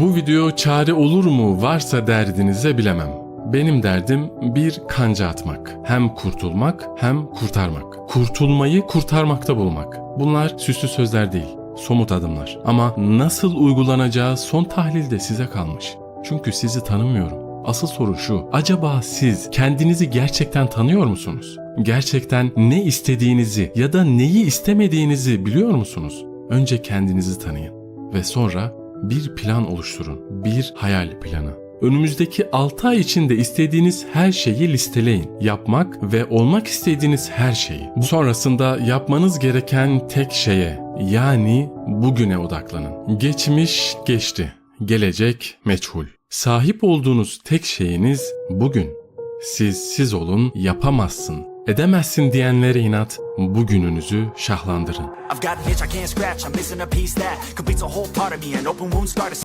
Bu video çare olur mu varsa derdinize bilemem. Benim derdim bir kanca atmak. Hem kurtulmak hem kurtarmak. Kurtulmayı kurtarmakta bulmak. Bunlar süslü sözler değil, somut adımlar. Ama nasıl uygulanacağı son tahlilde size kalmış. Çünkü sizi tanımıyorum. Asıl soru şu. Acaba siz kendinizi gerçekten tanıyor musunuz? Gerçekten ne istediğinizi ya da neyi istemediğinizi biliyor musunuz? Önce kendinizi tanıyın ve sonra bir plan oluşturun. Bir hayal planı. Önümüzdeki 6 ay içinde istediğiniz her şeyi listeleyin. Yapmak ve olmak istediğiniz her şeyi. Sonrasında yapmanız gereken tek şeye yani bugüne odaklanın. Geçmiş geçti. Gelecek meçhul. Sahip olduğunuz tek şeyiniz bugün. Siz siz olun, yapamazsın, edemezsin diyenlere inat, bugününüzü şahlandırın.